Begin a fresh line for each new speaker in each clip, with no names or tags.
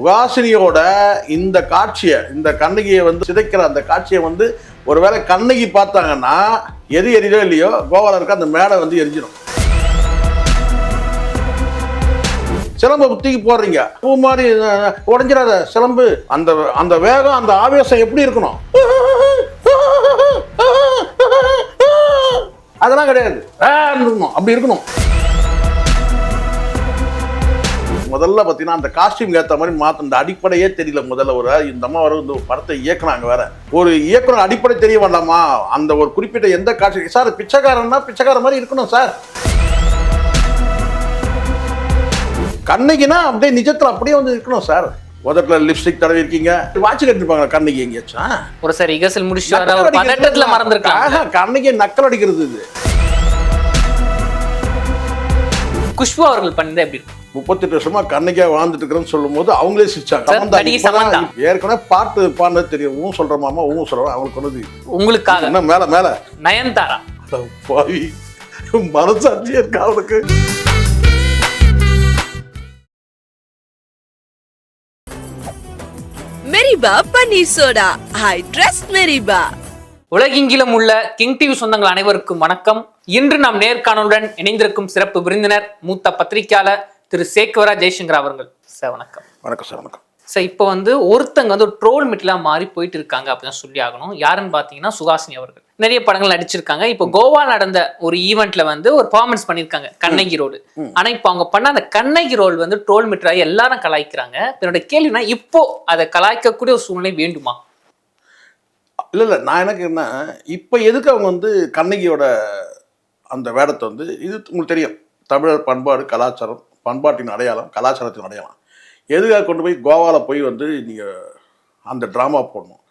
சுகாசினியோட இந்த காட்சியை இந்த கண்ணகியை வந்து சிதைக்கிற அந்த காட்சியை வந்து ஒருவேளை கண்ணகி பார்த்தாங்கன்னா எது எரியோ இல்லையோ கோவால இருக்க அந்த மேடை வந்து எரிஞ்சிடும் சிலம்பு புத்திக்கு போடுறீங்க. பூ மாதிரி உடஞ்சிடாத சிலம்பு. அந்த அந்த வேகம் அந்த ஆவேசம் எப்படி இருக்கணும்? அதெல்லாம் கிடையாது. இருக்கணும். அப்படி இருக்கணும். முதல்ல பார்த்தீங்கன்னா அந்த காஸ்டியூம் ஏற்ற மாதிரி மாற்ற இந்த அடிப்படையே தெரியல முதல்ல ஒரு இந்த அம்மா வர இந்த படத்தை இயக்குனாங்க வேற. ஒரு இயக்குனர் அடிப்படை தெரிய வேண்டாமா அந்த ஒரு குறிப்பிட்ட எந்த காட்சி சார் பிச்சைக்காரன்னா பிச்சைக்காரன் மாதிரி இருக்கணும் சார். கண்ணகினா அப்படியே நிஜத்துல அப்படியே வந்து இருக்கணும் சார். உதட்டுல லிப்ஸ்டிக் தடவி இருக்கீங்க வாட்ச் கட்டிருப்பாங்க கண்ணகி எங்கேயாச்சும்
ஒரு சார் பதட்டத்துல
தான்.
மறந்துருக்காங்க
கண்ணகி நக்கல் அடிக்கிறது இது.
குஷ்பு அவர்கள் பண்ணது எப்படி இருக்கும்?
முப்பத்தெட்டு வருஷமா கண்ணைக்கா வாழ்ந்துட்டு இருக்கிறேன்னு சொல்லும் போது அவங்களே சிரிச்சாங்க. ஏற்கனவே பாட்டு பாடினது தெரியும். ஊன் சொல்ற மாமா ஊன் சொல்றோம் அவங்களுக்கு ஒண்ணுது
உங்களுக்காக.
என்ன மேல மேல.
நயன்தாரா?
பாவி. மனசாட்சியே இருக்கா அவனுக்கு?
மெரிபா பன்னீர் சோடா ஐ ட்ரஸ்ட் மெரிபா
உலகெங்கிலும் உள்ள கிங் டிவி சொந்தங்கள் அனைவருக்கும் வணக்கம். இன்று நாம் நேர்காணலுடன் இணைந்திருக்கும் சிறப்பு விருந்தினர் மூத்த பத்திரிகையாளர் திரு சேக்வரா ஜெய்சங்கர் அவர்கள். சார் வணக்கம்.
வணக்கம் சார் வணக்கம்.
சார் இப்போ வந்து ஒருத்தங்க வந்து ஒரு ட்ரோல் மிட்லாம் மாறி போயிட்டு இருக்காங்க அப்படின்னு சொல்லி ஆகணும். யாருன்னு பார்த்தீங்கன்னா சுகாசினி அவர்கள். நிறைய படங்கள் நடிச்சிருக்காங்க. இப்போ கோவா நடந்த ஒரு ஈவெண்ட்ல வந்து ஒரு பர்ஃபார்மன்ஸ் பண்ணியிருக்காங்க கண்ணகி ரோடு ஆனா இப்போ அவங்க பண்ண அந்த கண்ணகி ரோல் வந்து ட்ரோல் மிட்ராய் எல்லாரும் கலாய்க்கிறாங்க. என்னோட கேள்வினா இப்போ அதை கலாய்க்கக்கூடிய ஒரு சூழ்நிலை வேண்டுமா?
இல்லை இல்லை. நான் எனக்கு என்ன இப்போ எதுக்கு அவங்க வந்து கண்ணகியோட அந்த வேடத்தை வந்து இது உங்களுக்கு தெரியும். தமிழர் பண்பாடு கலாச்சாரம் பண்பாட்டின் அடையாளம் கலாச்சாரத்தின் அடையாளம். எதுக்காக கொண்டு போய் கோவாவில் போய் வந்து நீங்கள் அந்த ட்ராமா போடணும்?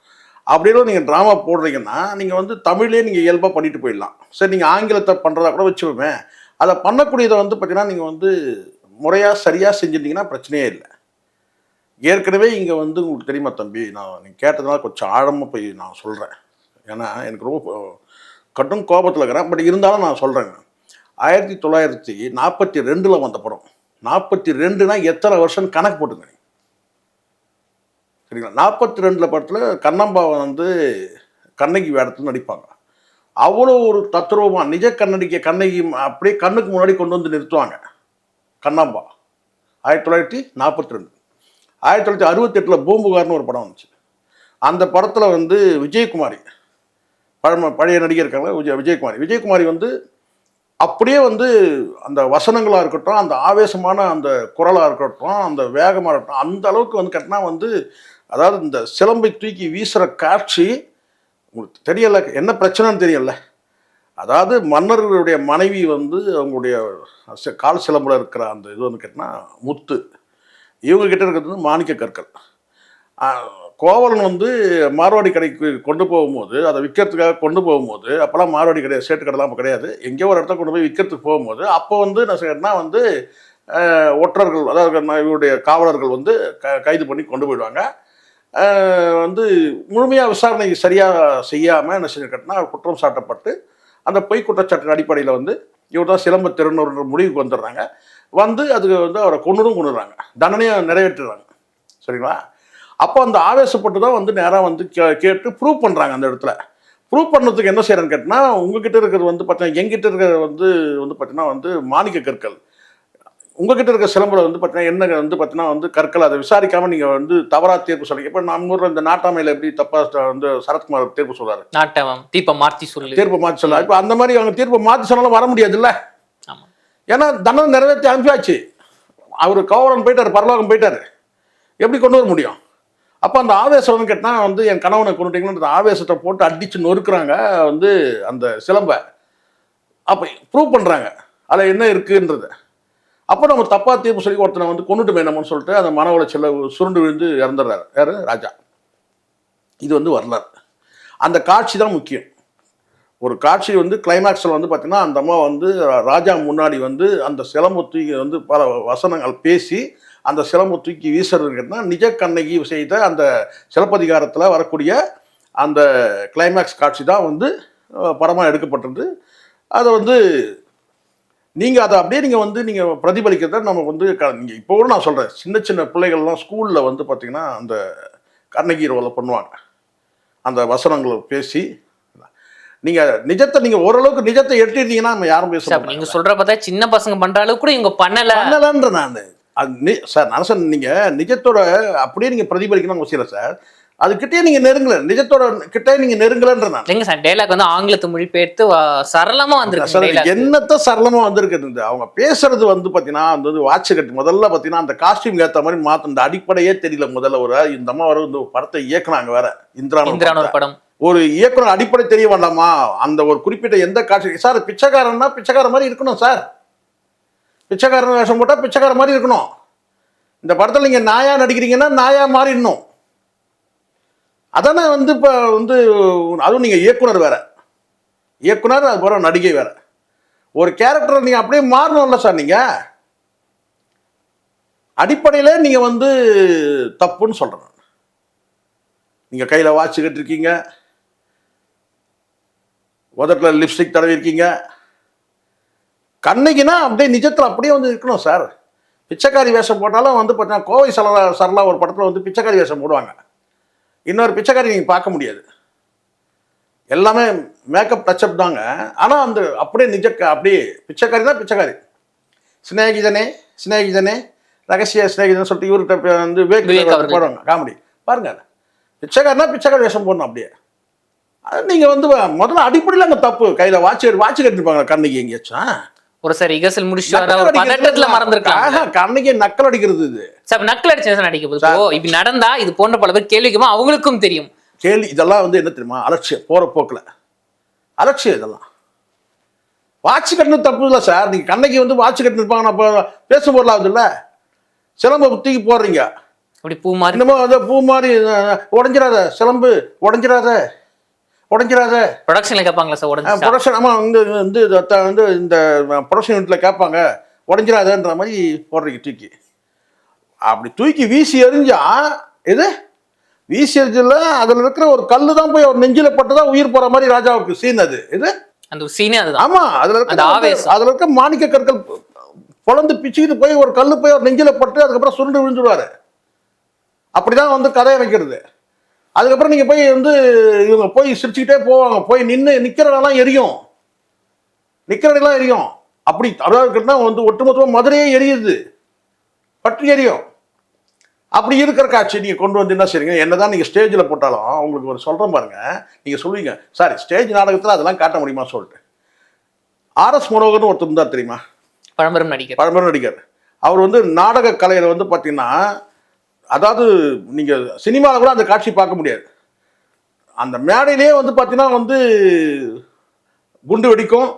அப்படின்னு நீங்கள் ட்ராமா போடுறீங்கன்னா நீங்கள் வந்து தமிழ்லேயே நீங்கள் இயல்பாக பண்ணிட்டு போயிடலாம். சரி நீங்கள் ஆங்கிலத்தை பண்ணுறதா கூட வச்சுக்கோமே. அதை பண்ணக்கூடியதை வந்து பார்த்தீங்கன்னா நீங்கள் வந்து முறையாக சரியாக செஞ்சுருந்தீங்கன்னா பிரச்சனையே இல்லை. ஏற்கனவே இங்கே வந்து உங்களுக்கு தெரியுமா தம்பி? நான் நீங்கள் கேட்டதுனால கொஞ்சம் ஆழமாக போய் நான் சொல்கிறேன் ஏன்னா எனக்கு ரொம்ப கடும் கோபத்தில் இருக்கிறேன். பட் இருந்தாலும் நான் சொல்கிறேங்க ஆயிரத்தி தொள்ளாயிரத்தி நாற்பத்தி ரெண்டில் வந்த படம். நாற்பத்தி ரெண்டுனா எத்தனை வருஷம் கணக்கு போட்டுங்க சரிங்களா? நாற்பத்தி ரெண்டில் படத்தில் கண்ணம்பா வந்து கண்ணகி வேடத்தில் நடிப்பாங்க. அவ்வளோ ஒரு தத்ரூபமாக நிஜ கண்ணடிக்க கண்ணகி அப்படியே கண்ணுக்கு முன்னாடி கொண்டு வந்து நிறுத்துவாங்க கண்ணம்பா ஆயிரத்தி தொள்ளாயிரத்தி நாற்பத்தி ரெண்டு. ஆயிரத்தி தொள்ளாயிரத்தி அறுபத்தெட்டில் பூம்புகார்னு ஒரு படம் வந்துச்சு. அந்த படத்தில் வந்து விஜயகுமாரி பழம பழைய நடிகர் இருக்காங்க விஜய் விஜயகுமாரி. விஜயகுமாரி வந்து அப்படியே வந்து அந்த வசனங்களாக இருக்கட்டும் அந்த ஆவேசமான அந்த குரலாக இருக்கட்டும் அந்த வேகமாக இருக்கட்டும் அந்த அளவுக்கு வந்து கட்டினா வந்து அதாவது இந்த சிலம்பை தூக்கி வீசுகிற காட்சி உங்களுக்கு தெரியல என்ன பிரச்சனைன்னு தெரியல. அதாவது மன்னர்களுடைய மனைவி வந்து அவங்களுடைய கால் சிலம்பில் இருக்கிற அந்த இது வந்து கேட்டினா முத்து. இவங்க கிட்ட இருக்கிறது வந்து மாணிக்க கற்கள். கோவலன் வந்து மார்வாடி கடைக்கு கொண்டு போகும்போது அதை விற்கிறதுக்காக கொண்டு போகும்போது அப்போல்லாம் மார்வாடி கடை சேட்டு கடைலாம் அப்போ கிடையாது. எங்கேயோ ஒரு இடத்துல கொண்டு போய் விற்கிறதுக்கு போகும்போது அப்போ வந்து என்ன செய்யறேன்னா வந்து ஒற்றர்கள் அதாவது இவருடைய காவலர்கள் வந்து க கைது பண்ணி கொண்டு போயிடுவாங்க. வந்து முழுமையாக விசாரணை சரியாக செய்யாமல் என்ன செஞ்சுக்கிட்டனா குற்றம் சாட்டப்பட்டு அந்த பொய் குற்றச்சாட்டின் அடிப்படையில் வந்து இவர் தான் சிலம்ப திருநூறு முடிவுக்கு வந்துடுறாங்க. வந்து அதுக்கு வந்து அவரை கொண்டுடும் கொண்டுடுறாங்க தண்டனையை நிறைவேற்றுறாங்க. சரிங்களா? அப்போ அந்த ஆவேசப்பட்டு தான் வந்து நேராக வந்து கே கேட்டு ப்ரூவ் பண்ணுறாங்க அந்த இடத்துல. ப்ரூவ் பண்ணதுக்கு என்ன செய்யறேன்னு கேட்டினா உங்ககிட்ட இருக்கிறது வந்து பார்த்தீங்கன்னா எங்கிட்ட இருக்கிறது வந்து வந்து பார்த்தீங்கன்னா வந்து மாணிக்க கற்கள். உங்ககிட்ட இருக்க சிலம்புல வந்து பார்த்தீங்கன்னா என்ன வந்து பார்த்தீங்கன்னா வந்து கற்கள் அதை விசாரிக்காமல் நீங்கள் வந்து தவறாக தீர்ப்பு சொல்றீங்க. இப்போ நம்ம ஊரில் இந்த நாட்டாமையில் எப்படி தப்பாக வந்து சரத்குமார் தீர்ப்பு சொல்றாரு?
நாட்டவம் தீபம் மாத்தி சொல்லு.
தீர்ப்பு மாற்றி சொல்லலாம் இப்போ அந்த மாதிரி அவங்க தீர்ப்பு மாற்றி சொன்னாலும் வர முடியாதுல்ல? ஏன்னா தண்டனை நிறைவேற்றி அனுப்பியாச்சு. அவர் கோவலன் போயிட்டார் பரலோகம் போயிட்டார். எப்படி கொண்டு வர முடியும்? அப்போ அந்த ஆவேசம் வந்து கேட்டால் வந்து என் கணவனை கொண்டுட்டீங்கன்னு அந்த ஆவேசத்தை போட்டு அடித்து நொறுக்குறாங்க வந்து அந்த சிலம்பை. அப்போ ப்ரூவ் பண்ணுறாங்க அதில் என்ன இருக்குன்றது. அப்போ நம்ம தப்பா தீர்ப்பு சொல்லி ஒருத்தனை வந்து கொண்டுட்டு வேணும்னு சொல்லிட்டு அந்த மன உளைச்சல சுருண்டு விழுந்து இறந்துடுறாரு. யார்? ராஜா. இது வந்து வரலாறு. அந்த காட்சி தான் முக்கியம். ஒரு காட்சி வந்து கிளைமேக்ஸில் வந்து பார்த்தீங்கன்னா அந்த அம்மா வந்து ராஜா முன்னாடி வந்து அந்த சிலம்பு தூக்கி வந்து பல வசனங்கள் பேசி அந்த சிலம்பு தூக்கி வீசுறதுன்னா நிஜ கண்ணகி செய்த அந்த சிலப்பதிகாரத்தில் வரக்கூடிய அந்த கிளைமேக்ஸ் காட்சி தான் வந்து படமாக எடுக்கப்பட்டது. அதை வந்து நீங்கள் அதை அப்படியே நீங்கள் வந்து நீங்கள் பிரதிபலிக்கிறத நம்ம வந்து க- நீங்க இப்போ கூட நான் சொல்கிறேன் சின்ன சின்ன பிள்ளைகள்லாம் ஸ்கூலில் வந்து பார்த்தீங்கன்னா அந்த கண்ணகி ரோலை பண்ணுவாங்க. அந்த வசனங்களை பேசி நீங்கள் நிஜத்தை நீங்கள் ஓரளவுக்கு நிஜத்தை எட்டிருந்தீங்கன்னா நம்ம யாரும் பேச
நீங்க சொல்ற பார்த்தா சின்ன பசங்க பண்ற அளவுக்கு கூட இவங்க பண்ணல.
பண்ணலன்ற நான். அது சார் நான் சார் நீங்கள் நிஜத்தோட அப்படியே நீங்கள் பிரதிபலிக்கணும்னு அவசியம் இல்லை சார். அது கிட்டே நீங்கள் நெருங்கல. நிஜத்தோட கிட்டே நீங்கள் நெருங்கலன்ற
இல்லைங்க சார் டைலாக் வந்து ஆங்கிலத்து மொழிபெயர்த்து வ- சரளமா வந்திருக்கு
சார். என்னத்த சரளமா வந்திருக்குது அவங்க பேசுறது வந்து பாத்தீங்கன்னா அந்த வந்து வாட்ச் கட்டி. முதல்ல பாத்தீங்கன்னா அந்த காஸ்டியூம் ஏத்த மாதிரி மாத்த இந்த அடிப்படையே தெரியல முதல்ல ஒரு இந்த அம்மா வர இந்த படத்தை இயக்குனாங்க வேற. இந்திரான
இந்திரான் ஒரு படம்.
ஒரு இயக்குனர் அடிப்படை தெரிய வேண்டாமா? அந்த ஒரு குறிப்பிட்ட எந்த காட்சி சார் பிச்சைக்காரன்னா பிச்சைக்கார மாதிரி இருக்கணும் சார். பிச்சைக்காரன் வேஷம் போட்டால் பிச்சைக்கார மாதிரி இருக்கணும். இந்த படத்தில் நீங்கள் நாயா நடிக்கிறீங்கன்னா நாயா மாறிடணும். அதானே வந்து இப்போ வந்து அதுவும் நீங்கள் இயக்குனர் வேற. இயக்குனர் அது போகிற நடிகை வேற. ஒரு கேரக்டரை நீங்கள் அப்படியே மாறணும்ல சார் நீங்கள் அடிப்படையில் நீங்கள் வந்து தப்புன்னு சொல்கிறேன் நீங்கள் கையில் வாட்ச் கட்டிருக்கீங்க. உதட்டுல லிப்ஸ்டிக் தடவி இருக்கீங்க கண்ணைக்குன்னா அப்படியே நிஜத்தில் அப்படியே வந்து இருக்கணும் சார். பிச்சைக்காரி வேஷம் போட்டாலும் வந்து பார்த்தீங்கன்னா கோவை சரலா சரலா ஒரு படத்தில் வந்து பிச்சைக்காரி வேஷம் போடுவாங்க. இன்னொரு பிச்சைக்காரி நீங்கள் பார்க்க முடியாது. எல்லாமே மேக்கப் டச்சப் தாங்க. ஆனால் அந்த அப்படியே நிஜ அப்படியே பிச்சைக்காரி தான் பிச்சைக்காரி. சிநேகிதனே சிநேகிதனே ரகசிய சிநேகிதன் சொல்லிட்டு இவர்கிட்ட வந்து
அவர்கள்.
போடுவாங்க. காமெடி. பாருங்க. பிச்சைக்காரனா பிச்சைக்காரி வேஷம் போடணும் அப்படியே. நீங்கள் வந்து முதல்ல அடிப்படையில் அங்கே தப்பு. கையில் வாட்ச் வாட்ச் கட்டிருப்பாங்க கண்ணுக்கு எங்கேயாச்சும்?
ஒரு சார் ரிகர்சல் முடிச்சுட்டு வர
நக்கல்
ஒரு
அடிக்கிறது
பதட்டத்துல
இல்ல.
மறந்துருக்காங்க
ஆஹா, கண்ணுக்கே நக்கல் அடிக்கிறது இது.
சார் நக்கல் அடிச்சு நடிக்க போகுது இப்போ இப்படி நடந்தா இது போன்ற பல பேர் கேள்விக்குமா அவங்களுக்கும் தெரியும்.
கேள்வி இதெல்லாம் வந்து என்ன தெரியுமா? அலட்சியம். போற போக்குல. அலட்சியம் இதெல்லாம். வாட்ச் கட்டினது தப்பு இல்லை சார். நீங்க கண்ணைக்கு வந்து வாட்ச் கட்டினு இருப்பாங்க அப்போ பேசும் பொருளாகுது இல்ல. சிலம்ப தூக்கி போடுறீங்க.
அப்படி பூ மாதிரி
பூ மாதிரி அஹ், உடைஞ்சிராத சிலம்பு உடைஞ்சிராத உடைஞ்சிராத
ப்ரொடக்ஷன்ல கேட்பாங்களா சார் உடனே
ப்ரொடக்ஷன் ஆமா வந்து வந்து வந்து இந்த ப்ரொடக்ஷன் யூனிட்ல கேட்பாங்க. உடைஞ்சிராதன்ற மாதிரி போடுறீங்க தூக்கி. அப்படி தூக்கி வீசி எறிஞ்சா இது வீசி எறிஞ்சல அதுல இருக்கிற ஒரு கல்லு தான் போய் ஒரு நெஞ்சில பட்டுதான் உயிர் போற மாதிரி ராஜாவுக்கு சீன் அது. இது
அந்த சீனே அதுதான்.
ஆமா அதுல இருக்க
அந்த ஆவேசம்.
அதுல இருக்க மாணிக்க கற்கள் பொழந்து பிச்சுக்கிட்டு போய் ஒரு கல்லு போய் ஒரு நெஞ்சில பட்டு அதுக்கப்புறம் சுருண்டு விழுந்துருவாரு. அப்படிதான் வந்து கதையை வைக்கிறது அதுக்கப்புறம் நீங்க போய் வந்து இவங்க போய் சிரிச்சுக்கிட்டே போவாங்க. போய் நின்று நிக்கிறதெல்லாம் எரியும். நிக்கிறதெல்லாம் எரியும். அப்படி அதாவது வந்து ஒட்டுமொத்தமா மதுரையே எரியுது. பற்றி எரியும். அப்படி இருக்கிற காட்சி நீங்க கொண்டு வந்து என்ன செய்றீங்க? என்னதான் நீங்க ஸ்டேஜ்ல போட்டாலும் உங்களுக்கு ஒரு சொல்றேன் பாருங்க. நீங்க சொல்லுவீங்க சாரி ஸ்டேஜ் நாடகத்துல அதெல்லாம் காட்ட முடியுமா? சொல்லிட்டு. ஆர்எஸ் மனோகர்னு ஒருத்தர் இருந்தார் தெரியுமா?
பழம்பெரும் நடிகர்.
பழம்பெரும் நடிகர். அவர் வந்து நாடக கலையில வந்து பார்த்தீங்கன்னா அதாவது நீங்கள் சினிமாவில் கூட அந்த காட்சி பார்க்க முடியாது. அந்த மேடையிலே வந்து பார்த்தீங்கன்னா வந்து குண்டு வெடிக்கும்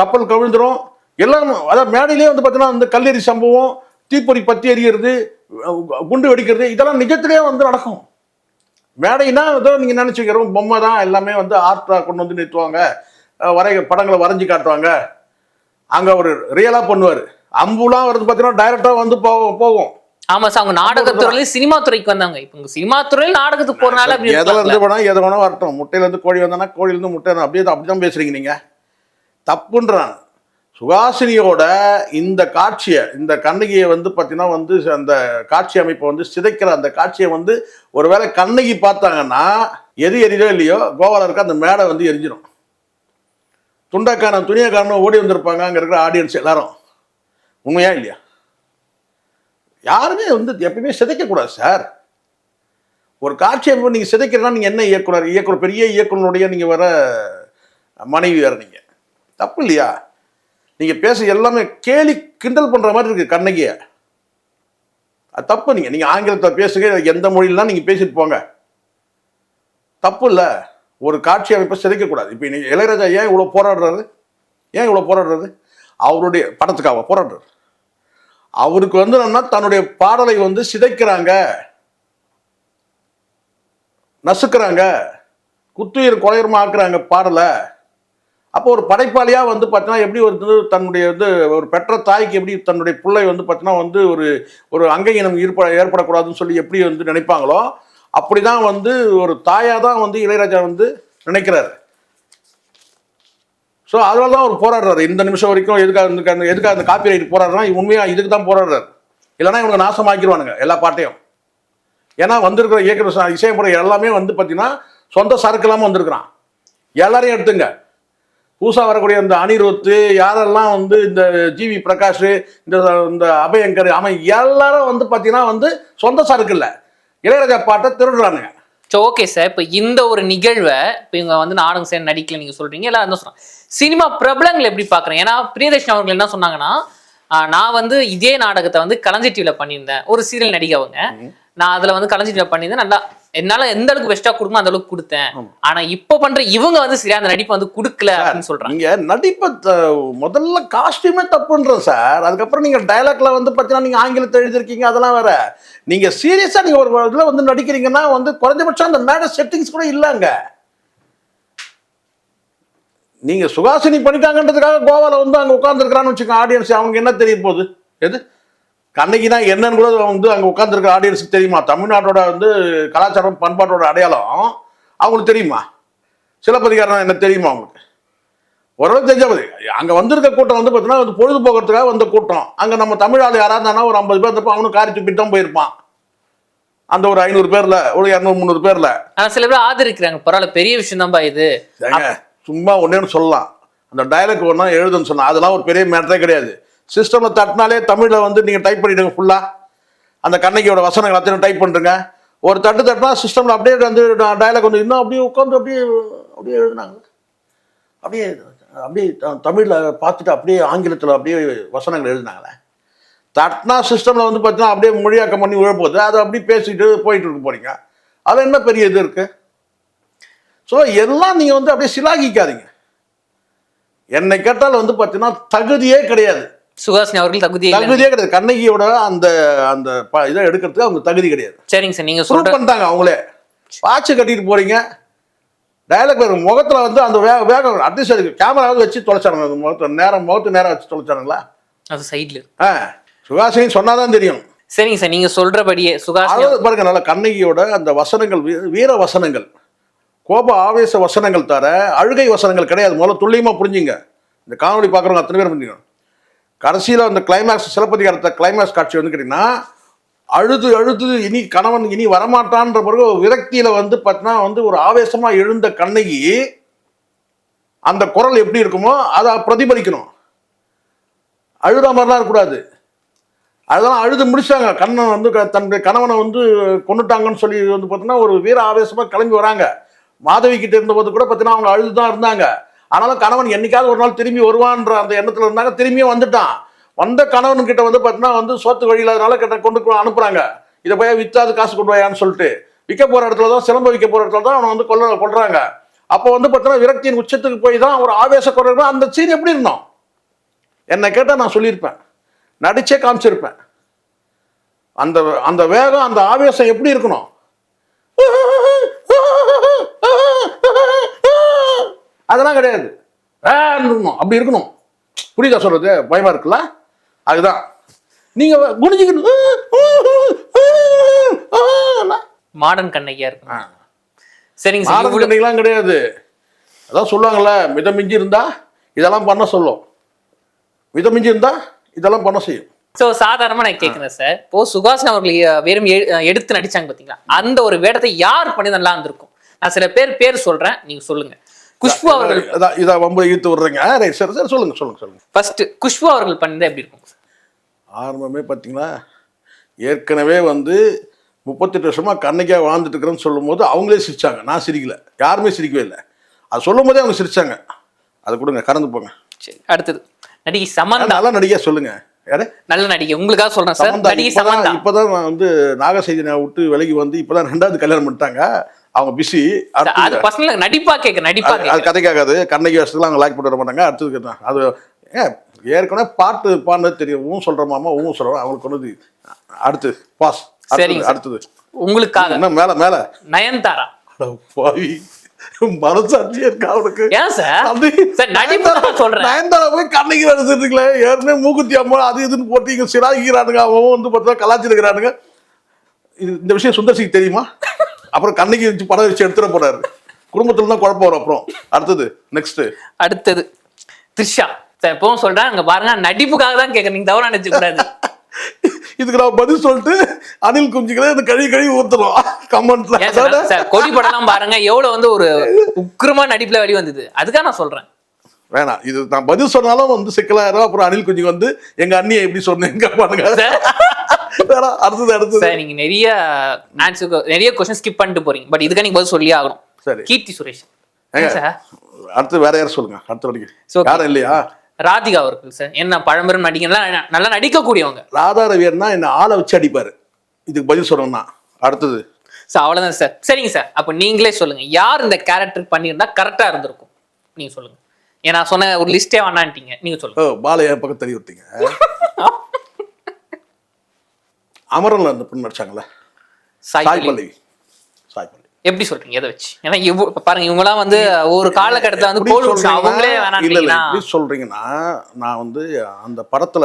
கப்பல் கவிழ்ந்துடும் எல்லாம் அதாவது மேடையிலே வந்து பார்த்தீங்கன்னா வந்து கல்லெறி சம்பவம் தீப்பொறி பத்தி எறிகிறது குண்டு வெடிக்கிறது இதெல்லாம் நிஜத்திலே வந்து நடக்கும். மேடைனா ஏதோ நீங்கள் நினச்சிக்கிறோம் பொம்மை தான் எல்லாமே வந்து ஆர்ட்டாக கொண்டு வந்து நிறுத்துவாங்க. வரை படங்களை வரைஞ்சி காட்டுவாங்க. அங்கே ஒரு ரியலாக பண்ணுவார். அம்புலாம் வருது பார்த்தீங்கன்னா டைரக்டாக வந்து போகும் போகும்.
ஆமா சார் அவங்க நாடகத்துறையில சினிமா துறைக்கு வந்தாங்க. இப்போ சினிமா துறையில நாடகத்துக்கு போறனால
எதில்? இருந்து வேணா எதை வேணா வரட்டும். முட்டையிலேருந்து கோழி வந்தானா கோழியிலேருந்து முட்டை வந்தா, அப்படியே தான் அப்படி தான் பேசுறீங்க நீங்கள் தப்புன்றான். சுகாசினியோட இந்த காட்சியை இந்த கண்ணகியை வந்து பார்த்தீங்கன்னா வந்து அந்த காட்சி அமைப்பை வந்து சிதைக்கிற அந்த காட்சியை வந்து ஒருவேளை கண்ணகி பார்த்தாங்கன்னா எது எரியுதோ இல்லையோ கோவால இருக்க அந்த மேடை வந்து எரிஞ்சிடும் துண்டக்காரன் துணியக்காரனும் ஓடி வந்திருப்பாங்க. அங்கே இருக்கிற ஆடியன்ஸ் எல்லாரும். உண்மையா இல்லையா? யாருமே வந்து எப்பயுமே சிதைக்கக்கூடாது சார். ஒரு காட்சி அமைப்பு நீங்கள் சிதைக்கிறதா நீங்கள் என்ன இயக்குனர்? இயக்குனர் பெரிய இயக்குனருடைய நீங்கள் வர மனைவி வேறு நீங்கள் தப்பு இல்லையா? நீங்கள் பேச எல்லாமே கேலி கிண்டல் பண்ணுற மாதிரி இருக்குது கண்ணகியை. அது தப்பு நீங்கள் நீங்கள் ஆங்கிலத்தில் பேசுங்க எந்த மொழியிலாம் நீங்கள் பேசிட்டு போங்க. தப்பு இல்லை. ஒரு காட்சி அமைப்பை சிதைக்கக்கூடாது. இப்போ நீங்கள் இளையராஜா ஏன் இவ்வளோ போராடுறாரு? ஏன் இவ்வளோ போராடுறாரு? அவருடைய படத்துக்காக போராடுறாரு. அவருக்கு வந்து என்னன்னா தன்னுடைய பாடலை வந்து சிதைக்கிறாங்க. நசுக்கிறாங்க. குத்துயிர் கொலையரமா ஆக்குறாங்க பாடலை. அப்போ ஒரு படைப்பாளியா வந்து பார்த்தீங்கன்னா எப்படி வந்து தன்னுடைய வந்து ஒரு பெற்ற தாய்க்கு எப்படி தன்னுடைய பிள்ளை வந்து பார்த்தீங்கன்னா வந்து ஒரு ஒரு அங்கீனம் ஏற்பட ஏற்படக்கூடாதுன்னு சொல்லி எப்படி வந்து நினைப்பாங்களோ அப்படிதான் வந்து ஒரு தாயாக தான் வந்து இளையராஜா வந்து நினைக்கிறாரு. ஸோ அதனால தான் அவர் போராடுறாரு. இந்த நிமிஷம் வரைக்கும் எதுக்காக இந்த அந்த- எதுக்காக அந்த காப்பி ரைட் போராடுறான் உண்மையாக இதுக்கு தான் போராடுறாரு. இல்லைன்னா இவனுக்கு நாசமாக்கிடுவானுங்க எல்லா பாட்டையும். ஏன்னா வந்திருக்கிற இயக்குனர் இசையமுறை எல்லாமே வந்து பார்த்தீங்கன்னா சொந்த சரக்கு இல்லாமல் வந்திருக்கிறான். எல்லாரையும் எடுத்துங்க. புதுசாக வரக்கூடிய இந்த அனிருத்து யாரெல்லாம் வந்து இந்த ஜிவி பிரகாஷ் இந்த இந்த அபயங்கர் அவன் எல்லாரும் வந்து பார்த்தீங்கன்னா வந்து சொந்த சரக்கு இல்லை. இளையராஜா பாட்டை திருடுறானுங்க.
ஸோ ஓகே சார் இப்போ இந்த ஒரு நிகழ்வை இப்போ இவங்க வந்து நாடகம் சேர்ந்து நடிக்கல நீங்க சொல்றீங்க. எல்லாரும் தான் சொல்றாங்க? சினிமா பிரபலங்கள் எப்படி பார்க்குறேன் ஏன்னா பிரியதர்ஷன் அவர்கள் என்ன சொன்னாங்கன்னா நான் வந்து இதே நாடகத்தை வந்து கலைஞர் டிவில பண்ணியிருந்தேன். ஒரு சீரியல் நடிகை அவங்க. நான் அதுல வந்து கலைஞர் டிவில பண்ணியிருந்தேன். நல்லா என்னால எந்த அளவுக்கு பெஸ்டா கொடுக்கணும் அந்த அளவுக்கு கொடுத்தேன். ஆனா இப்போ பண்ற இவங்க வந்து சரியா அந்த நடிப்பை வந்து கொடுக்கல அப்படின்னு சொல்றாங்க.
நீங்க நடிப்பை முதல்ல காஸ்டியூமே தப்புன்றோம் சார் அதுக்கப்புறம் நீங்க டயலாக்ல வந்து பார்த்தீங்கன்னா நீங்க ஆங்கிலத்தை எழுதிருக்கீங்க அதெல்லாம் வேற. நீங்கள் சீரியஸாக நீங்கள் ஒரு இதில் வந்து நடிக்கிறீங்கன்னா வந்து குறைஞ்சபட்சம் அந்த மேட செட்டிங்ஸ் கூட இல்லைங்க. நீங்கள் சுகாசினி பண்ணிட்டாங்கன்றதுக்காக கோவாவில் வந்து அங்கே உட்காந்துருக்கிறான்னு வச்சுக்கோங்க ஆடியன்ஸ் அவங்களுக்கு என்ன தெரிய போகுது? எது? கண்ணைக்குனா என்னன்னு கூட வந்து அங்கே உட்காந்துருக்க ஆடியன்ஸுக்கு தெரியுமா? தமிழ்நாட்டோட வந்து கலாச்சாரம் பண்பாட்டோட அடையாளம் அவங்களுக்கு தெரியுமா? சிலப்பதிகாரம் என்ன தெரியுமா அவங்களுக்கு? ஓரளவு தெரிஞ்சது அங்க வந்திருக்க கூட்டம் வந்து பார்த்தீங்கன்னா வந்து பொழுதுபோக்குறதுக்காக வந்த கூட்டம். அங்க நம்ம தமிழ் ஆள் யாராவது ஒரு ஐம்பது பேர் இருந்தப்போ அவனும் காரி துப்பிட்டு தான் போயிருப்பான். அந்த ஒரு ஐநூறு பேர்ல ஒரு இரநூறு முந்நூறு பேர்ல.
சில பேர் ஆதரிக்கிறாங்க. பரவாயில்ல பெரிய விஷயம் தான்பா இது
சும்மா ஒன்னேன்னு சொல்லலாம். அந்த டயலாக் ஒன்றா எழுதுன்னு சொன்னா அதெல்லாம் ஒரு பெரிய மேட்டரே கிடையாது. சிஸ்டம்ல தட்டினாலே தமிழ்ல வந்து நீங்க டைப் பண்ணிடுங்க ஃபுல்லா அந்த கண்ணகியோட வசனங்கள் அத்தனை டைப் பண்ணுங்க ஒரு தட்டு தட்டினா சிஸ்டம்ல அப்படியே வந்து டயலாக் வந்து இன்னும் அப்படியே உட்காந்து அப்படியே அப்படியே எழுதுனாங்க. அப்படியே அப்படியே தமிழ்ல பார்த்துட்டு அப்படியே ஆங்கிலத்தில் அப்படியே வசனங்கள் எழுதுனாங்களே. தட்னா சிஸ்டம்ல வந்து பார்த்தீங்கன்னா அப்படியே மொழியாக்கம் பண்ணி விழப்போகுது அதை அப்படியே பேசிட்டு போயிட்டு இருக்க போறீங்க. அது என்ன பெரிய இது இருக்கு? ஸோ எல்லாம் நீங்க வந்து அப்படியே சிலாகிக்காதீங்க. என்னை கேட்டால் வந்து பார்த்தீங்கன்னா தகுதியே கிடையாது.
சுகாசினி அவர்கள் இல்லை
தகுதியே கிடையாது. கண்ணகியோட அந்த அந்த இதை எடுக்கிறதுக்கு அவங்க தகுதி கிடையாது.
சரிங்க சார் நீங்க
ப்ரூவ் பண்ணிட்டாங்க அவங்களே. வாட்சை கட்டிட்டு போறீங்க. டயலாக் வேறு முகத்துல வந்து அந்த வேக வேகம் அட்லீஸ்ட் அதுக்கு கேமராவது வச்சு தொலைச்சானுங்க. முகத்தை நேரம் முகத்து நேரம் வச்சு தொலைச்சானுங்களா?
அது சைட்ல
ஆ. சுகாசினி சொன்னாதான் தெரியும்.
சரிங்க சார். நீங்க சொல்றபடியே சுகாசினி
பாருங்க நல்ல கண்ணகியோட அந்த வசனங்கள் வீ- வீர வசனங்கள். கோப ஆவேச வசனங்கள் தர அழுகை வசனங்கள் கிடையாது. முதல்ல துல்லியமா புரிஞ்சுங்க. இந்த காணொளி பார்க்குறவங்க அத்தனை பேர் புரிஞ்சுங்க கடைசியில் அந்த கிளைமேக்ஸ் சிலப்பதிகாரத்தை கிளைமேக்ஸ் காட்சி வந்து கேட்டிங்கன்னா அழுது அழுது இனி கணவன் இனி வரமாட்டான்ற பிறகு விரக்தியில வந்து பார்த்தீங்கன்னா வந்து ஒரு ஆவேசமா எழுந்த கண்ணகி அந்த குரல் எப்படி இருக்குமோ அதை பிரதிபலிக்கணும். அழுத மாதிரிலாம் இருக்கக்கூடாது. அதெல்லாம் அழுது முடிச்சாங்க. கண்ணன் வந்து க- தன்னுடைய கணவனை வந்து கொண்டுட்டாங்கன்னு சொல்லி வந்து பார்த்தீங்கன்னா ஒரு வீர ஆவேசமாக கிளம்பி வராங்க. மாதவி கிட்ட இருந்தபோது கூட பார்த்தீங்கன்னா அவங்க அழுது தான் இருந்தாங்க. ஆனாலும் கணவன் என்னைக்காவது ஒரு நாள் திரும்பி வருவான்ற அந்த எண்ணத்தில் இருந்தாங்க. திரும்பியும் வந்துட்டான். வந்த கணவன் கிட்ட வந்து பார்த்தீங்கன்னா வந்து சோத்து வழி இல்லாதனால கிட்ட கொண்டு அனுப்புறாங்க. இதை போய் விற்றாது காசு கொண்டு வாயான்னு சொல்லிட்டு. விற்க போற இடத்துல தான் சிலம்ப விற்க போற இடத்துல தான் அவனை வந்து கொள்ள கொள்றாங்க அப்போ வந்து பார்த்தீங்கன்னா விரக்தியின் உச்சத்துக்கு போய் தான் ஒரு ஆவேச குறைவு அந்த சீன் எப்படி இருந்தோம்? என்னை கேட்டால் நான் சொல்லியிருப்பேன். நடிச்சே காமிச்சிருப்பேன். அந்த அந்த வேகம் அந்த ஆவேசம் எப்படி இருக்கணும்? அதெல்லாம் கிடையாது. அப்படி இருக்கணும். புரியுதா சொல்றது? பயமா இருக்குல்ல? அதுதான் நீங்க குனிஞ்சுக்கணும்
மாடர்ன் கண்ணகியா இருக்கு சரிங்க சார்
கண்ணகிலாம் கிடையாது அதான் சொல்லுவாங்கல்ல மிதமிஞ்சி இருந்தா இதெல்லாம் பண்ண சொல்லும் மிதமிஞ்சி இருந்தா இதெல்லாம் பண்ண செய்யும்
ஸோ சாதாரணமாக நான் கேட்குறேன் சார் இப்போ சுகாசன் அவர்கள் வெறும் எ- எடுத்து நடிச்சாங்க பார்த்தீங்களா அந்த ஒரு வேடத்தை யார் பண்ணி நல்லா இருந்திருக்கும் நான் சில பேர் பேர் சொல்றேன் நீங்க சொல்லுங்க குஷ்பு அவர்கள்
இதை வம்பு இழுத்து விடுறீங்க சரி சரி சொல்லுங்க சொல்லுங்க சொல்லுங்க
ஃபர்ஸ்ட் குஷ்பு அவர்கள் பண்ணிருந்தா எப்படி இருக்கும்
ஆரம்பமே பார்த்தீங்களா? ஏற்கனவே வந்து முப்பத்தெட்டு வருஷமா கண்ணைக்காக வாழ்ந்துட்டு இருக்கிறேன்னு சொல்லும்போது அவங்களே சிரிச்சாங்க. நான் சிரிக்கல. யாருமே சிரிக்கவே இல்லை. அது சொல்லும் போதே அவங்க சிரிச்சாங்க. அதை கொடுங்க கறந்து போங்க.
சரி அடுத்தது. நடிகை சமந்தா.
நல்லா நடிகை சொல்லுங்க. யாரு?
நல்ல நடிகை. உங்களுக்காக சொல்றேன் சார். நடிகை
இப்பதான்
சமந்தா.
இப்பதான் நான் வந்து நாகசைதினை விட்டு விலகி வந்து இப்பதான் ரெண்டாவது கல்யாணம் பண்ணிட்டாங்க. அவங்க பிஸி
அது பர்சனல் நடிப்பா கேட்க நடிப்பா
அது
கேட்க.
கதைக்காகாது. கண்ணகி வருஷத்துல அவங்க லாக் போட்டு வர மாட்டாங்க. அடுத்தது தான் அது ஏன் ஏற்கனவே பாட்டு பாடினது தெரியும். ஊன் சொல்ற மாமா ஊன் சொல்றோம் அவங்களுக்கு கொண்டு அடுத்து பாஸ்
சரிங்க சார்.
அடுத்தது.
உங்களுக்காக.
என்ன மேல மேல.
நயன்தாரா?
பாவி. மனசாட்சி இருக்கா அவனுக்கு?
ஏன் சார்?
அது
சொல்றேன்.
நயன்தாரா போய் கண்ணகி வருதுங்களே ஏற்கனவே மூக்குத்தி அம்மா அது இதுன்னு போட்டு இங்க சிராகிக்கிறானுங்க அவன் வந்து பார்த்தா கலாச்சிருக்கிறானுங்க இந்த விஷயம் சுந்தர்சிக்கு தெரியுமா? அப்புறம் கண்ணகி வச்சு படம் வச்சு எடுத்துட போறாரு. குடும்பத்துல தான் குழப்பம் வரும் அப்புறம். அடுத்தது நெக்ஸ்ட்
அடுத்தது த்ரிஷா. எப்பவும் சொல்றேன் அங்க பாருங்க நடிப்புக்காக தான் கேட்கறேன் நீங்க தவறா நினைச்சு கூடாது
இதுக்கு நான் பதில் சொல்லிட்டு அனில் குஞ்சுகளே இந்த கழுவி கழுவி ஊத்துறோம். கமெண்ட்ல
கொடி படம்லாம் பாருங்க எவ்வளவு வந்து ஒரு உக்கிரமா நடிப்புல வெளி வந்தது. அதுக்காக நான் சொல்றேன்.
வேணாம் இது நான் பதில் சொன்னாலும் வந்து சிக்கலாயிரும் அப்புறம் அனில் குஞ்சுக்கு வந்து எங்க அண்ணியை எப்படி சொன்னீங்க பாருங்க. அடுத்தது அடுத்தது.
சார் நீங்க நிறைய ஆன்சர் நிறைய கொஸ்டின் ஸ்கிப் பண்ணிட்டு போறீங்க. பட் இதுக்கு நீங்க பதில் சொல்லி ஆகணும்.
சரி.
கீர்த்தி சுரேஷ்.
அடுத்து வேற யாரும் சொல்லுங்க? அடுத்த வரைக்கும். யாரும் இல்லையா?
ராதிகா அவர்கள் சார். என்ன பழம்பெரும் நடிகர்லாம் நல்லா நடிக்கக்கூடியவங்க.
ராதா ரவியர்னா என்ன ஆளை வச்சு அடிப்பாரு. இதுக்கு பதில் சொல்லணும்னா. அடுத்தது.
சார் அவ்வளவுதான் சார். சரிங்க சார். அப்ப நீங்களே சொல்லுங்க. யார் இந்த கேரக்டர் பண்ணியிருந்தா கரெக்டா இருந்திருக்கும்? நீங்க சொல்லுங்க. ஏன்னா சொன்ன ஒரு லிஸ்டே வேணான்ட்டீங்க. நீங்க சொல்லுங்க.
ஓ பாலையா பக்கம் தெரிய விட்டீங்க. அமரன்ல அந்த பொண்ணு நடிச்சாங்கல்ல?
சாய். பல்லவி.
சாய் பல்லவி.
எப்படி சொல்றீங்க? எதை வச்சு? ஏன்னா இப்ப பாருங்க இவங்கலாம் வந்து ஒரு காலகட்டத்துல வந்து கோல் அவங்களே
இல்ல இல்ல
வேணாம்னீங்கன்னா
எப்படி சொல்றீங்கன்னா நான் வந்து அந்த படத்துல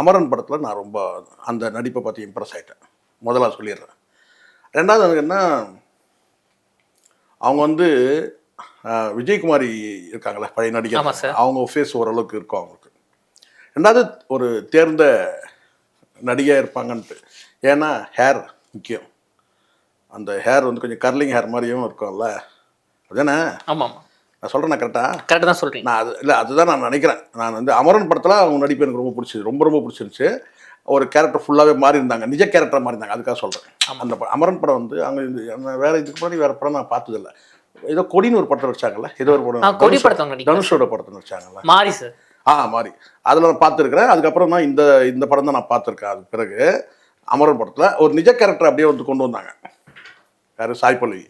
அமரன் படத்துல நான் ரொம்ப அந்த நடிப்பை பத்தி இம்ப்ரெஸ் ஆயிட்டேன். முதல்ல சொல்லிடுறேன். ரெண்டாவது எனக்கு என்ன அவங்க வந்து விஜயகுமாரி இருக்காங்களே பழைய நடிகர். அவங்க ஃபேஸ் ஓரளவுக்கு இருக்கும் அவங்களுக்கு. ரெண்டாவது ஒரு தேர்ந்த நடிகை இருப்பாங்கன்ட்டு. ஏன்னா ஹேர் முக்கியம். அந்த ஹேர் வந்து கொஞ்சம் கர்லிங் ஹேர் மாதிரியும் இருக்கும்ல. அதுதானே
ஆமா ஆமா
நான் சொல்கிறேன் கரெக்டா
கரெக்டா தான் சொல்றீங்க.
நான் அது இல்லை அதுதான் நான் நினைக்கிறேன். நான் வந்து அமரன் படத்தில் அவங்க நடிப்பு எனக்கு ரொம்ப பிடிச்சது ரொம்ப ரொம்ப பிடிச்சிருந்துச்சு. ஒரு கேரக்டர் ஃபுல்லாகவே மாறி இருந்தாங்க நிஜ கேரக்டர் மாறி இருந்தாங்க அதுக்காக சொல்கிறேன் அந்த படம் அமரன் படம் வந்து அங்கே இந்த வேற இதுக்கு முன்னாடி வேற படம் நான் பார்த்ததில்ல. ஏதோ கொடின்னு ஒரு படத்தில் வச்சாங்கல்ல ஏதோ ஒரு படம்.
கொடி படத்தை அவங்க.
தனுஷோட படத்தில் வச்சாங்கல்ல
மாறி சார்
ஆ மாறி அதில் நான் பார்த்துருக்குறேன். அதுக்கப்புறம் தான் இந்த இந்த படம் தான் நான் பார்த்துருக்கேன். அதுக்கு பிறகு அமரன் படத்தில் ஒரு நிஜ கேரக்டர் அப்படியே வந்து கொண்டு வந்தாங்க. யார்? சாய் பல்லவி.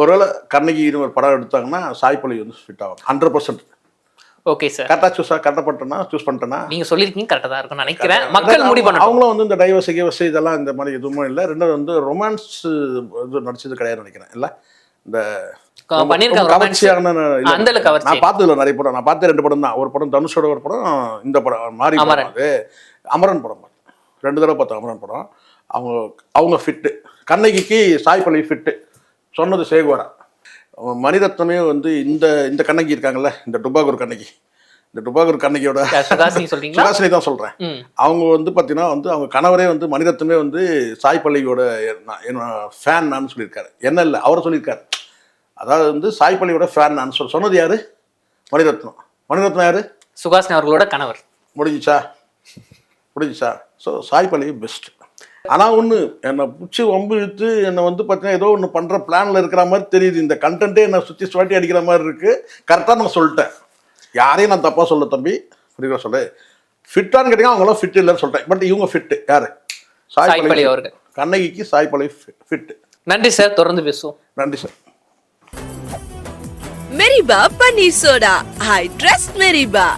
ஒருவேளை கண்ணகின்னு ஒரு படம் எடுத்தாங்கன்னா சாய் பல்லவி வந்து ஃபிட் ஆகும் ஹண்ட்ரட் பர்சன்ட்
ஓகே சார்
கரெக்டாக சூஸ் கரெக்டாக பண்ணிட்டேன்னா சூஸ் பண்ணிட்டேன்னா
நீங்க சொல்லிருக்கீங்க கரெக்டா தான் இருக்கும் நினைக்கிறேன். மக்கள் முடி பண்ணணும்
அவங்களும் வந்து இந்த டைவர்ஸ் கிவர்ஸ் இதெல்லாம் இந்த மாதிரி எதுவுமே இல்லை. ரெண்டாவது வந்து ரொமான்ஸ் இது நடிச்சது கிடையாது நினைக்கிறேன். இல்லை? இந்த. கவர்ச்சியான. நான் பார்த்ததுல நிறைய படம். நான் பார்த்த ரெண்டு படம் தான். ஒரு படம் தனுஷோட ஒரு படம் இந்த படம். மாறி
அமரன்.
படம். ரெண்டு தடவை பார்த்தேன் அமரன் படம். அவங்க அவங்க ஃபிட்டு கண்ணகிக்கு சாய் ஃபிட்டு சொன்னது சேகுவாரா. மணிரத்னமே வந்து இந்த இந்த கண்ணகி இருக்காங்கல்ல இந்த டுபாகூர் கண்ணகி. இந்த டுபாகூர் கண்ணகியோட
சுகாசினி
தான் சொல்கிறேன் அவங்க வந்து பார்த்தீங்கன்னா வந்து அவங்க கணவரே வந்து மணிரத்னமே வந்து சாய் பல்லவியோட நான் என்ன ஃபேன் நான் சொல்லியிருக்காரு. என்ன இல்லை அவரை சொல்லியிருக்காரு. அதாவது வந்து சாய் பல்லியோட ஃபேன் நான் சொல் சொன்னது யாரு? மணிரத்னம் மணிரத்னம் யாரு?
சுகாசினி அவர்களோட கணவர்.
முடிஞ்சிச்சா? முடிஞ்சிச்சா? ஸோ சாய் பெஸ்ட் ஆனால் ஒன்று என்னை பிடிச்சி வம்பு இழுத்து என்னை வந்து பார்த்தீங்கன்னா ஏதோ ஒன்று பண்ணுற பிளானில் இருக்கிற மாதிரி தெரியுது. இந்த கண்டென்ட்டே என்னை சுற்றி சுவாட்டி அடிக்கிற மாதிரி இருக்குது கரெக்டாக நான் சொல்லிட்டேன். யாரையும் நான் தப்பாக சொல்ல தம்பி. புரியுதா சொல்லு ஃபிட்டான்னு கேட்டீங்க அவங்களாம் ஃபிட் இல்லைன்னு சொல்லிட்டேன் பட் இவங்க ஃபிட்டு யார்?
சாய்
பல்லவி
பல்லவி
fit.
அவர்கள்.
கண்ணகிக்கு சாய் பல்லவி ஃபிட்டு
நன்றி சார். தொடர்ந்து பேசுவோம்.
நன்றி sir.
Meriba Paneer Soda. I trust Meriba.